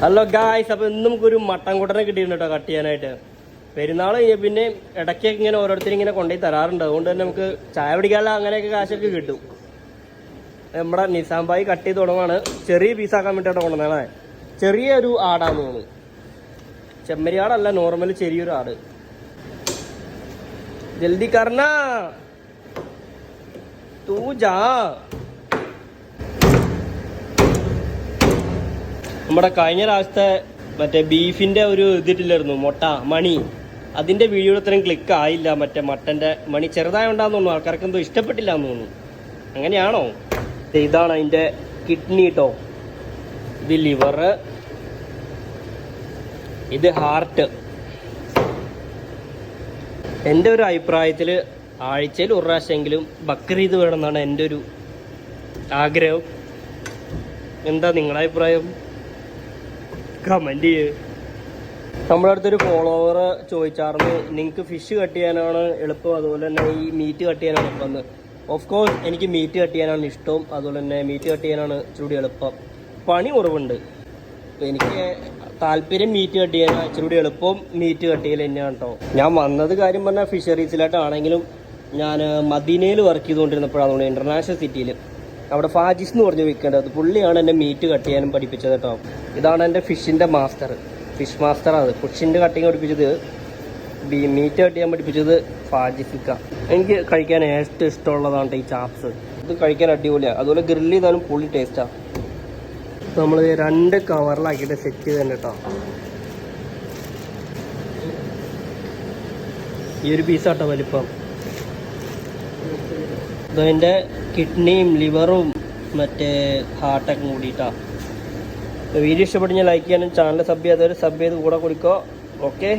Hello guys അപ്പൊ ഇന്ന് നമുക്കൊരു മട്ടൻ കൂട്ടനെ കിട്ടിയിട്ടുണ്ട് കേട്ടോ കട്ട് ചെയ്യാനായിട്ട്. പെരുന്നാൾ കഴിഞ്ഞാൽ പിന്നെ ഇടയ്ക്കൊക്കെ ഇങ്ങനെ ഓരോരുത്തരും ഇങ്ങനെ കൊണ്ടുപോയി തരാറുണ്ട്. അതുകൊണ്ട് തന്നെ നമുക്ക് ചായ പിടിക്കാനുള്ള അങ്ങനെയൊക്കെ കാശൊക്കെ കിട്ടും. നമ്മുടെ നിസാം ബായി കട്ട് ചെയ്ത് തുടങ്ങാണ് ചെറിയ പീസാക്കാൻ വേണ്ടിയിട്ട് കൊണ്ടുവന്നേ ചെറിയൊരു ആടാന്ന് തോന്നുന്നു. ചെമ്മരി ആടല്ല നോർമൽ ചെറിയൊരു ആട്. ജൽദി കർണ തൂ നമ്മുടെ കഴിഞ്ഞ പ്രാവശ്യത്തെ മറ്റേ ബീഫിന്റെ ഒരു ഇതിട്ടില്ലായിരുന്നു മുട്ട മണി. അതിന്റെ വീഡിയോ ഇത്രയും ക്ലിക്ക് ആയില്ല മറ്റേ മട്ടന്റെ മണി ചെറുതായോണ്ടാന്ന് തോന്നുന്നു. ആൾക്കാർക്ക് എന്തോ ഇഷ്ടപ്പെട്ടില്ല എന്ന് തോന്നുന്നു. അങ്ങനെയാണോ? ഇതാണ് അതിന്റെ കിഡ്നി കേട്ടോ ഇത് ലിവർ ഇത് ഹാർട്ട് എന്റെ ഒരു അഭിപ്രായത്തിൽ ആഴ്ചയിൽ ഒരു പ്രാവശ്യമെങ്കിലും ബക്രീദ് വേണമെന്നാണ് എന്റെ ഒരു ആഗ്രഹം. എന്താ നിങ്ങളുടെ അഭിപ്രായം? കമന്റ് ചെയ്ത് നമ്മുടെ അടുത്തൊരു ഫോളോവർ ചോദിച്ചായിരുന്നു നിങ്ങൾക്ക് ഫിഷ് കട്ട് ചെയ്യാനാണ് എളുപ്പം അതുപോലെ തന്നെ ഈ മീറ്റ് കട്ട് ചെയ്യാനാണ് എളുപ്പം ഓഫ് കോഴ്സ് എനിക്ക് മീറ്റ് കട്ട് ചെയ്യാനാണ് ഇഷ്ടം അതുപോലെ തന്നെ മീറ്റ് കട്ട് ചെയ്യാനാണ് ഇച്ചിരി എളുപ്പം. പണി കുറവുണ്ട്. എനിക്ക് താല്പര്യം മീറ്റ് കട്ട് ചെയ്യാൻ ഇച്ചിരി എളുപ്പം മീറ്റ് കട്ട് ചെയ്യൽ തന്നെയാണ് കേട്ടോ ഞാൻ വന്നത് കാര്യം പറഞ്ഞാൽ ഫിഷറീസിലായിട്ടാണെങ്കിലും ഞാൻ മദീനയിൽ വർക്ക് ചെയ്തുകൊണ്ടിരുന്നപ്പോഴാണ് ഇന്റർനാഷണൽ സിറ്റിയിൽ അവിടെ ഫാജിസ് എന്ന് പറഞ്ഞ് വിൽക്കേണ്ടത്. പുള്ളിയാണ് എന്നെ മീറ്റ് കട്ട് ചെയ്യാനും പഠിപ്പിച്ചത് കേട്ടോ ഇതാണ് എന്റെ ഫിഷിന്റെ മാസ്റ്റർ ഫിഷ് മാസ്റ്ററാണ് ഫിഷിന്റെ കട്ടിങ് പഠിപ്പിച്ചത് ബി മീറ്റ് കട്ട് ചെയ്യാൻ പഠിപ്പിച്ചത് ഫാജിസിക്ക. എനിക്ക് കഴിക്കാൻ ഏറ്റവും ഇഷ്ടമുള്ളതാണ് ഈ ചാപ്സ് ഇത് കഴിക്കാൻ അടിപൊളിയാണ് അതുപോലെ ഗ്രില്ല് ചെയ്താലും പുള്ളി ടേസ്റ്റാണ് നമ്മൾ രണ്ട് കവറിലാക്കിയിട്ട് സെറ്റ് ചെയ്ത് കേട്ടോ ഈ ഒരു പീസാട്ടോ വലിപ്പം. ഇതിന്റെ കിഡ്നിയും ലിവറും മറ്റേ ഹാർട്ടൊക്കെ കൂടിയിട്ടാണ് വീഡിയോ ഇഷ്ടപ്പെട്ട് ഞാൻ ലൈക്ക് ചെയ്യാനും ചാനൽ സബ് ചെയ്യാത്തവർ സബ് ചെയ്ത് കൂടെ കൊടുക്കോ. ഓക്കെ